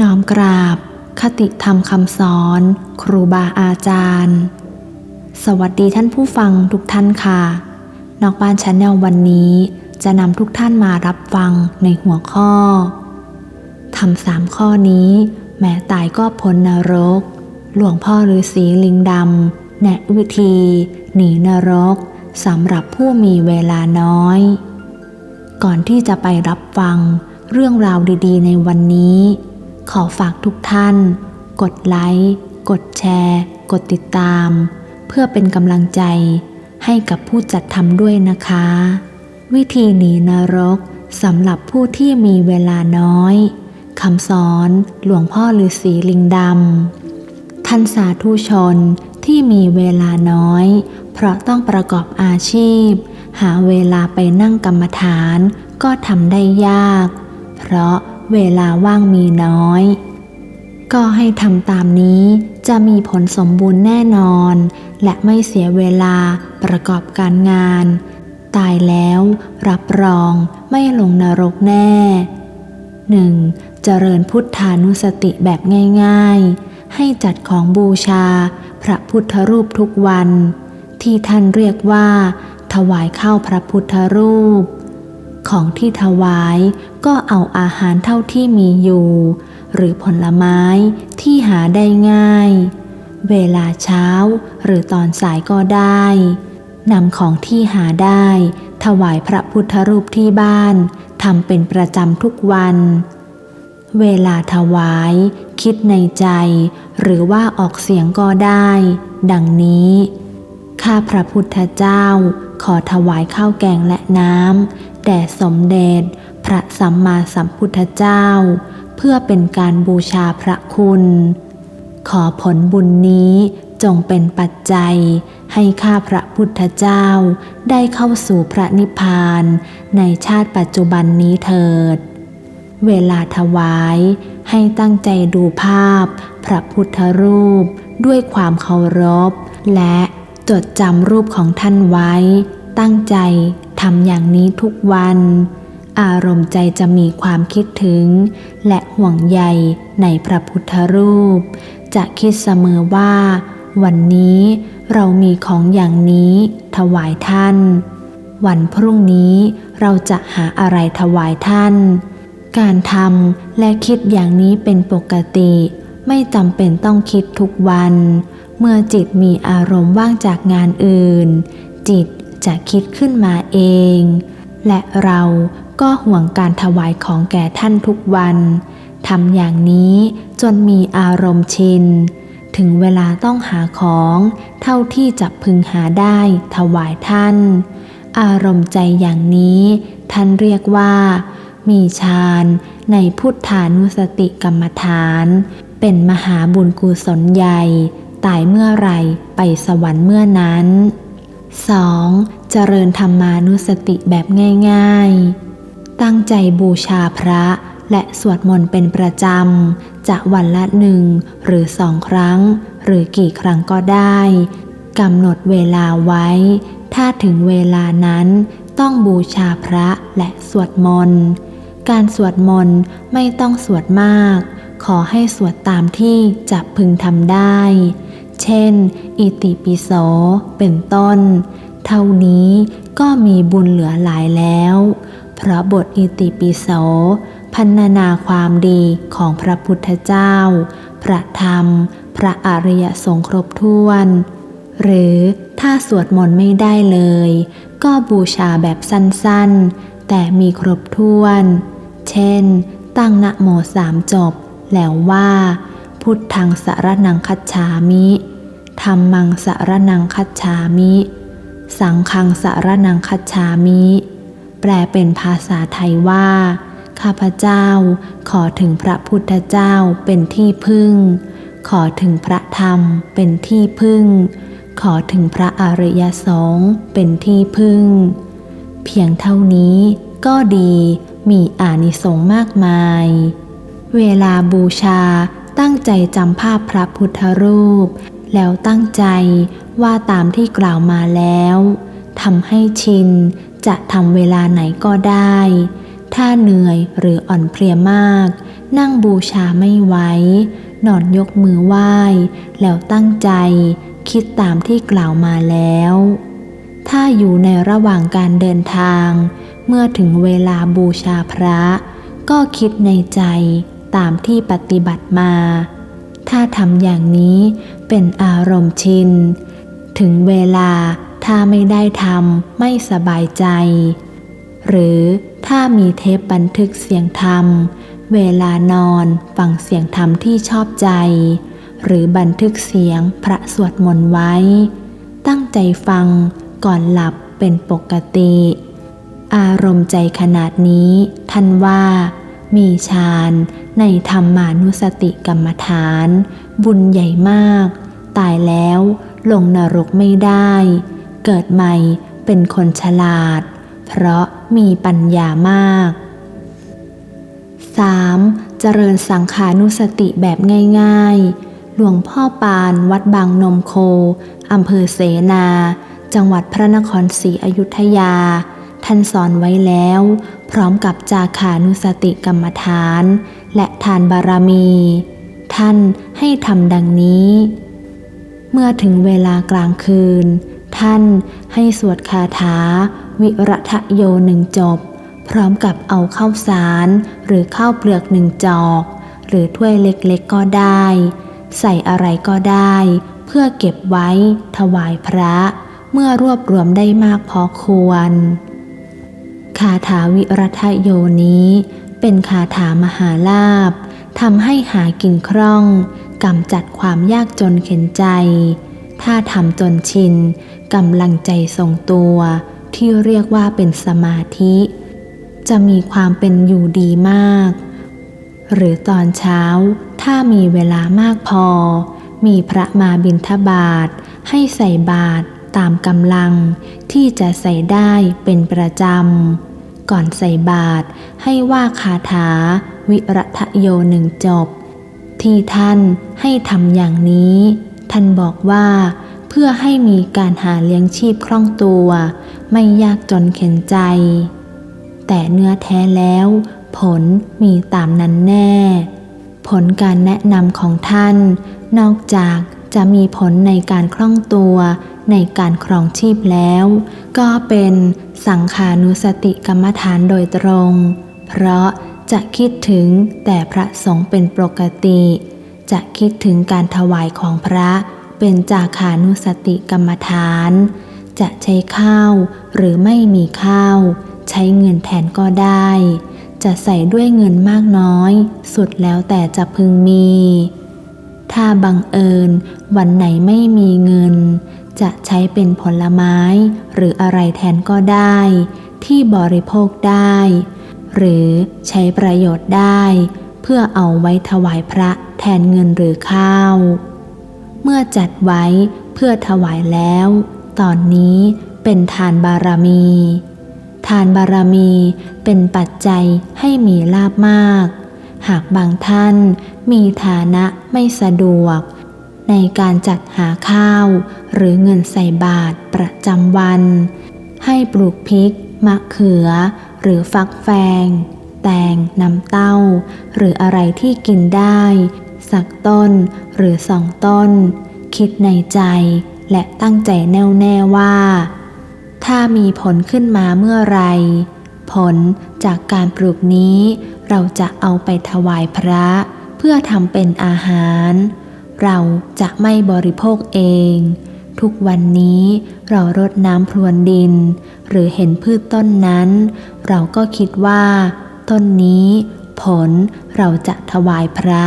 น้อมกราบ คติธรรมคำสอน ครูบาอาจารย์ สวัสดีท่านผู้ฟังทุกท่านค่ะ นอกบ้านชาแนลวันนี้จะนำทุกท่านมารับฟังในหัวข้อทำสามข้อนี้ แม้ตายก็พ้นนรก หลวงพ่อฤาษีลิงดำแนะวิธี หนีนรกสำหรับผู้มีเวลาน้อย ก่อนที่จะไปรับฟังเรื่องราวดีๆ ในวันนี้ ขอฝากทุกท่าน กดไลค์ กดแชร์ กดติดตาม เพื่อเป็นกำลังใจให้กับผู้จัดทำด้วยนะคะ วิธีหนีนรกสำหรับผู้ที่มีเวลาน้อยคำสอนหลวงพ่อฤาษีลิงดำท่านสาธุชนที่มีเวลาน้อย เพราะต้องประกอบอาชีพ หาเวลาไปนั่งกรรมฐานก็ทำได้ยาก เพราะ เวลาว่างมีน้อย ก็ให้ทำตามนี้จะมีผลสมบูรณ์แน่นอน และไม่เสียเวลาประกอบการงาน ตายแล้วรับรองไม่ลงนรกแน่ 1. เจริญพุทธานุสติแบบง่าย ๆ ให้จัดของบูชา พระพุทธรูปทุกวัน ที่ท่านเรียกว่า ถวายข้าวพระพุทธรูป ของที่ถวายก็เอาอาหารเท่าที่มีอยู่ หรือผลไม้ที่หาได้ง่าย เวลาเช้าหรือตอนสายก็ได้นำของที่หาได้ ถวายพระพุทธรูปที่บ้านทำเป็นประจำทุกวัน เวลาถวาย คิดในใจ หรือว่าออกเสียงก็ได้ ดังนี้ข้าพระพุทธเจ้า ขอถวายข้าวแกงและน้ำ แด่สมเด็จพระสัมมาสัมพุทธเจ้า เพื่อเป็นการบูชาพระคุณ ขอผลบุญนี้จงเป็นปัจจัย ให้ข้าพระพุทธเจ้าได้เข้าสู่พระนิพพานในชาติปัจจุบันนี้เถิด เวลาถวายให้ตั้งใจดูภาพ พระพุทธรูปด้วยความเคารพ และจดจำรูปของท่านไว้ ตั้งใจ ทำอย่างนี้ทุกวัน อารมณ์ใจจะมีความคิดถึง และห่วงใยในพระพุทธรูป จะคิดเสมอว่า วันนี้เรามีของอย่างนี้ถวายท่าน วันพรุ่งนี้เราจะหาอะไรถวายท่าน การทำและคิดอย่างนี้เป็นปกติ ไม่จำเป็นต้องคิดทุกวัน เมื่อจิตมีอารมณ์ว่างจากงานอื่น จิต จะคิดขึ้นมาเอง และเราก็ห่วงการถวายของแก่ท่านทุกวันทำอย่างนี้จนมีอารมณ์ชิน ถึงเวลาต้องหาของเท่าที่จะพึงหาได้ถวายท่าน อารมณ์ใจอย่างนี้ ท่านเรียกว่า มีฌานในพุทธานุสติกรรมฐาน เป็นมหาบุญกุศลใหญ่ ตายเมื่อไรไปสวรรค์เมื่อนั้น 2. เจริญธรรมานุสติแบบง่าย ๆ ตั้งใจบูชาพระและสวดมนต์เป็นประจำ จะวันละหนึ่งหรือสองครั้ง หรือกี่ครั้งก็ได้กำหนดเวลาไว้ ถ้าถึงเวลานั้นต้องบูชาพระและสวดมนต์ การสวดมนต์ไม่ต้องสวดมาก ขอให้สวดตามที่จะพึงทำได้ เช่น อิติปิโส เป็นต้น เท่านี้ก็มีบุญเหลือหลายแล้ว เพราะบทอิติปิโสพันนาความดีของพระพุทธเจ้า พระธรรม พระอริยสงฆ์ครบถ้วน หรือถ้าสวดมนต์ไม่ได้เลย ก็บูชาแบบสั้นๆ แต่มีครบถ้วน เช่น ตั้งนะโมสามจบ แล้วว่า พุทธังสารนังคัจฉามิธรรมังสารนังคัจฉามิ สังฆังสารนังคัจฉามิ แปลเป็นภาษาไทยว่า ข้าพเจ้า ขอถึงพระพุทธเจ้าเป็นที่พึ่ง ขอถึงพระธรรมเป็นที่พึ่ง ขอถึงพระอริยสงฆ์เป็นที่พึ่ง เพียงเท่านี้ก็ดีมีอานิสงส์มากมาย เวลาบูชา ตั้งใจจำภาพพระพุทธรูป แล้วตั้งใจว่าตามที่กล่าวมาแล้วทำให้ชินจะทำเวลาไหนก็ได้ ถ้าเหนื่อยหรืออ่อนเพลียมาก นั่งบูชาไม่ไหว นอนยกมือไหว้ แล้วตั้งใจคิดตามที่กล่าวมาแล้ว ถ้าอยู่ในระหว่างการเดินทาง เมื่อถึงเวลาบูชาพระ ก็คิดในใจ ตามที่ปฏิบัติมา ถ้าทำอย่างนี้เป็นอารมณ์ชิน ถึงเวลาถ้าไม่ได้ทำไม่สบายใจ หรือถ้ามีเทปบันทึกเสียงธรรม เวลานอนฟังเสียงธรรมที่ชอบใจ หรือบันทึกเสียงพระสวดมนต์ไว้ ตั้งใจฟังก่อนหลับเป็นปกติ อารมณ์ใจขนาดนี้ท่านว่า มีฌาน ในธรรมานุสติกรรมฐาน บุญใหญ่มาก ตายแล้วลงนรกไม่ได้ เกิดใหม่เป็นคนฉลาด เพราะมีปัญญามาก 3. เจริญสังขานุสติแบบง่าย ๆ หลวงพ่อปานวัดบางนมโคอำเภอเสนา จังหวัดพระนครศรีอยุธยา ท่านสอนไว้แล้ว พร้อมกับจาขานุสติกรรมฐาน ทานบารมี ท่านให้ทำดังนี้ เมื่อถึงเวลากลางคืน ท่านให้สวดคาถา วิรัทโยหนึ่งจบ พร้อมกับเอาข้าวสารหรือข้าวเปลือกหนึ่งจอก หรือถ้วยเล็กๆก็ได้ ใส่อะไรก็ได้ เพื่อเก็บไว้ถวายพระเมื่อรวบรวมได้มากพอควร คาถาวิรัทโยนี้ เป็นคาถามหาลาภทำให้หากินคล่องกำจัดความยากจนเข็นใจ ถ้าทำจนชินกำลังใจทรงตัว ที่เรียกว่าเป็นสมาธิ จะมีความเป็นอยู่ดีมาก หรือตอนเช้าถ้ามีเวลามากพอ มีพระมาบิณฑบาตให้ใส่บาตรตามกำลังที่จะใส่ได้เป็นประจำ ก่อนใส่บาตรให้ว่าคาถา วิรัทโยหนึ่งจบ ที่ท่านให้ทำอย่างนี้ ท่านบอกว่าเพื่อให้มีการหาเลี้ยงชีพคล่องตัว ไม่ยากจนเข็นใจ แต่เนื้อแท้แล้ว ผลมีตามนั้นแน่ ผลการแนะนำของท่าน นอกจากจะมีผลในการคล่องตัว ในการครองชีพแล้ว ก็เป็นสังขานุสติกรรมฐานโดยตรง เพราะจะคิดถึงแต่พระสงฆ์เป็นปกติ จะคิดถึงการถวายของพระเป็นจาขานุสติกรรมฐาน จะใช้ข้าวหรือไม่มีข้าว ใช้เงินแทนก็ได้ จะใส่ด้วยเงินมากน้อย สุดแล้วแต่จะพึงมี ถ้าบังเอิญวันไหนไม่มีเงิน จะใช้เป็นผลไม้หรืออะไรแทนก็ได้ ที่บริโภคได้ หรือใช้ประโยชน์ได้ เพื่อเอาไว้ถวายพระแทนเงินหรือข้าว เมื่อจัดไว้เพื่อถวายแล้ว ตอนนี้เป็นทานบารมี ทานบารมีเป็นปัจจัยให้มีลาบมาก หากบางท่านมีฐานะไม่สะดวก ในการจัดหาข้าว หรือเงินใส่บาตรประจำวัน ให้ปลูกพริก มะเขือ หรือฟักแฟง แตงน้ำเต้า หรืออะไรที่กินได้ สักต้นหรือสองต้น คิดในใจและตั้งใจแน่วแน่ว่า ถ้ามีผลขึ้นมาเมื่อไร ผลจากการปลูกนี้ เราจะเอาไปถวายพระ เพื่อทำเป็นอาหาร เราจะไม่บริโภคเอง ทุกวันนี้เรารดน้ำพรวนดิน หรือเห็นพืชต้นนั้น เราก็คิดว่า ต้นนี้ผลเราจะถวายพระ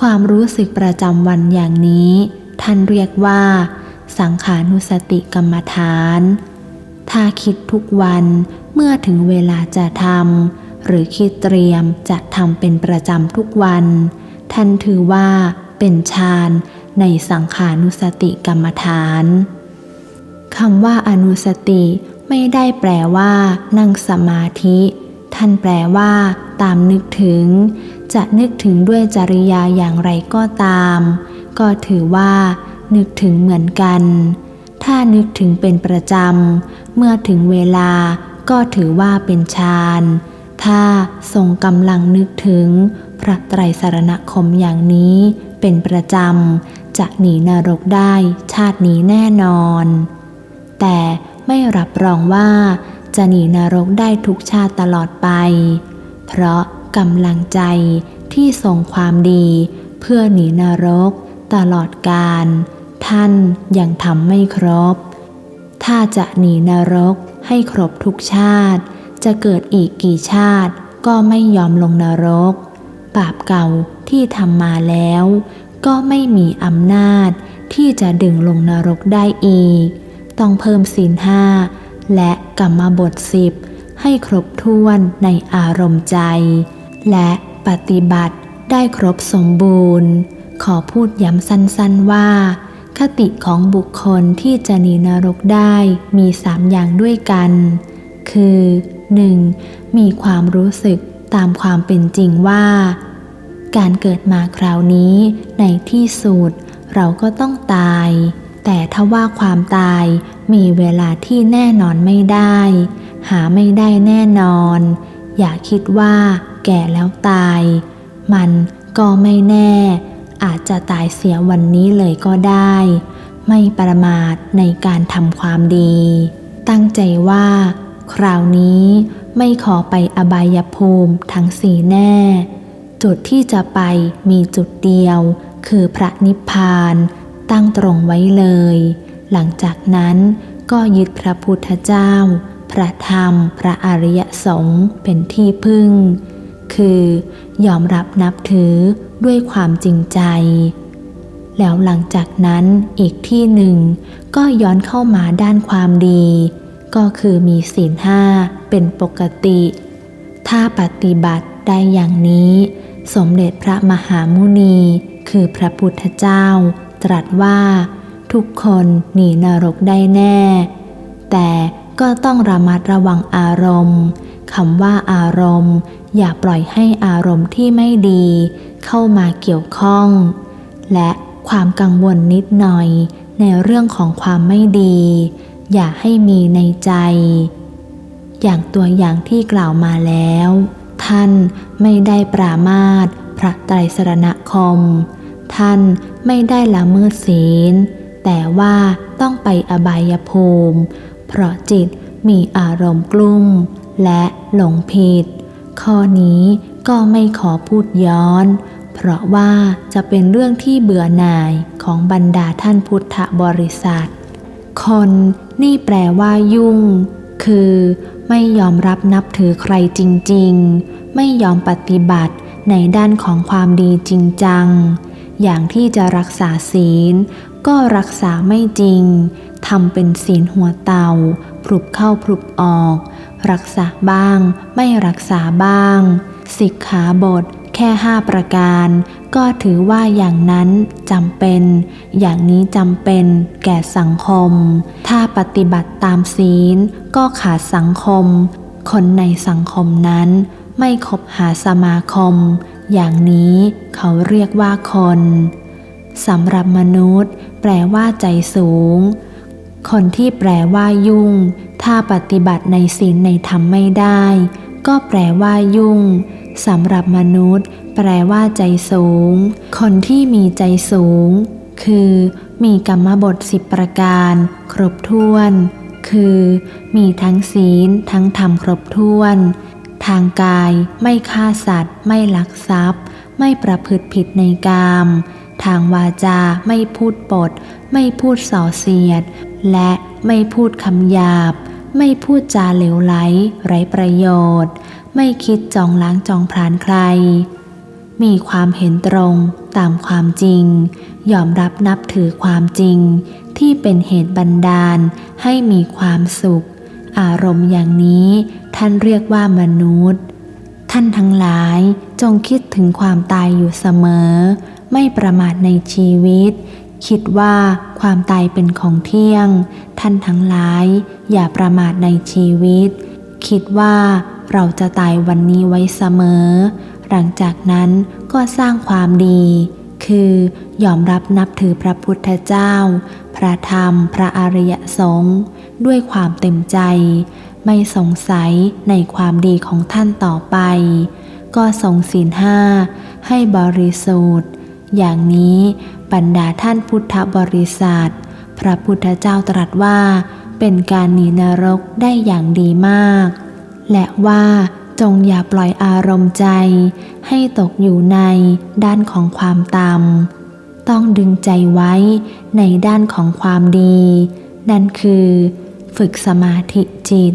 ความรู้สึกประจำวันอย่างนี้ ท่านเรียกว่า สังขานุสติกรรมฐาน ถ้าคิดทุกวันเมื่อถึงเวลาจะทำหรือคิดเตรียมจะทำเป็นประจำทุกวัน ท่านถือว่า เป็นฌานในสังขานุสติกรรมฐานคำว่าอนุสติไม่ได้แปลว่า นั่งสมาธิ ท่านแปลว่า ตามนึกถึง จะนึกถึงด้วยจริยาอย่างไรก็ตาม ก็ถือว่า นึกถึงเหมือนกัน ถ้านึกถึงเป็นประจำ เมื่อถึงเวลาก็ถือว่าเป็นฌานถ้าทรงกำลังนึกถึง พระไตรสรณคมอย่างนี้ เป็นประจำ จะหนีนรกได้ชาตินี้แน่นอน แต่ไม่รับรองว่าจะหนีนรกได้ทุกชาติตลอดไป เพราะกำลังใจที่ทรงความดีเพื่อหนีนรกตลอดกาลท่านยังทำไม่ครบ ถ้าจะหนีนรกให้ครบทุกชาติ จะเกิดอีกกี่ชาติก็ไม่ยอมลงนรก บาปเก่า ที่ทำมาแล้ว ก็ไม่มีอำนาจที่จะดึงลงนรกได้อีก ต้องเพิ่มศีลห้าและกรรมบทสิบให้ครบถ้วนในอารมณ์ใจ และปฏิบัติได้ครบสมบูรณ์ ขอพูดย้ำสั้นๆว่า คติของบุคคลที่จะหนีนรกได้มีสามอย่างด้วยกัน คือ 1. มีความรู้สึกตามความเป็นจริงว่า การเกิดมาคราวนี้ในที่สุดเราก็ต้องตาย แต่ถ้าว่าความตายมีเวลาที่แน่นอนไม่ได้ หาไม่ได้แน่นอน อย่าคิดว่าแก่แล้วตาย มันก็ไม่แน่ อาจจะตายเสียวันนี้เลยก็ได้ ไม่ประมาทในการทำความดี ตั้งใจว่า คราวนี้ไม่ขอไปอบายภูมิทั้งสี่แน่ จุดที่จะไปมีจุดเดียว คือพระนิพพาน ตั้งตรงไว้เลย หลังจากนั้นก็ยึดพระพุทธเจ้า พระธรรม พระอริยสงฆ์เป็นที่พึ่ง คือยอมรับนับถือด้วยความจริงใจ แล้วหลังจากนั้นอีกที่หนึ่ง ก็ย้อนเข้ามาด้านความดี ก็คือมีศีลห้าเป็นปกติ ถ้าปฏิบัติได้อย่างนี้ สมเด็จพระมหามุนี คือพระพุทธเจ้า ตรัสว่า ทุกคนหนีนรกได้แน่ แต่ก็ต้องระมัดระวังอารมณ์คำว่าอารมณ์ อย่าปล่อยให้อารมณ์ที่ไม่ดี เข้ามาเกี่ยวข้อง และความกังวลนิดหน่อย ในเรื่องของความไม่ดี อย่าให้มีในใจ อย่างตัวอย่างที่กล่าวมาแล้ว ท่านไม่ได้ปรามาสพระไตรสรณคม ท่านไม่ได้ละเมิดศีล แต่ว่าต้องไปอบายภูมิ เพราะจิตมีอารมณ์กลุ้มและหลงผิด ข้อนี้ก็ไม่ขอพูดย้อน เพราะว่าจะเป็นเรื่องที่เบื่อหน่ายของบรรดาท่านพุทธบริษัท คนนี่แปลว่ายุ่ง คือไม่ยอมรับนับถือใครจริง ๆ ไม่ยอมปฏิบัติในด้านของความดีจริงจัง อย่างที่จะรักษาศีล ก็รักษาไม่จริงทำเป็นศีลหัวเตาพรุบเข้าพรุบออก รักษาบ้างไม่รักษาบ้าง สิกขาบทแค่ห้าประการ ก็ถือว่าอย่างนั้นจำเป็น อย่างนี้จำเป็นแก่สังคม ถ้าปฏิบัติตามศีลก็ขาดสังคม คนในสังคมนั้น ไม่คบหาสมาคม อย่างนี้เขาเรียกว่าคนสำหรับมนุษย์ แปลว่าใจสูง คนที่แปลว่ายุ่ง ถ้าปฏิบัติในศีลในธรรมไม่ได้ ก็แปลว่ายุ่งสำหรับมนุษย์ แปลว่าใจสูง คนที่มีใจสูง คือ มีกรรมบทสิบประการ ครบถ้วน คือ มีทั้งศีลทั้งธรรมครบถ้วน ทางกาย ไม่ฆ่าสัตว์ ไม่ลักทรัพย์ ไม่ประพฤติผิดในกาม ทางวาจาไม่พูดปด ไม่พูดส่อเสียด และไม่พูดคำหยาบ ไม่พูดจาเหลวไหล ไร้ประโยชน์ ไม่คิดจองล้างจองพรานใคร มีความเห็นตรงตามความจริง ยอมรับนับถือความจริง ที่เป็นเหตุบันดาลให้มีความสุข อารมณ์อย่างนี้ ท่านเรียกว่ามนุษย์ ท่านทั้งหลายจงคิดถึงความตายอยู่เสมอ ไม่ประมาทในชีวิต คิดว่าความตายเป็นของเที่ยง ท่านทั้งหลาย อย่าประมาทในชีวิต คิดว่าเราจะตายวันนี้ไว้เสมอ หลังจากนั้นก็สร้างความดี คือยอมรับนับถือพระพุทธเจ้า พระธรรม พระอริยสงฆ์ด้วยความเต็มใจ ไม่สงสัยในความดีของท่านต่อไป ก็ทรงศีลห้าให้บริสุทธิ์ อย่างนี้บรรดาท่านพุทธบริษัท พระพุทธเจ้าตรัสว่า เป็นการหนีนรกได้อย่างดีมาก และว่าจงอย่าปล่อยอารมณ์ใจ ให้ตกอยู่ในด้านของความต่ำต้องดึงใจไว้ในด้านของความดี นั่นคือ ฝึกสมาธิจิต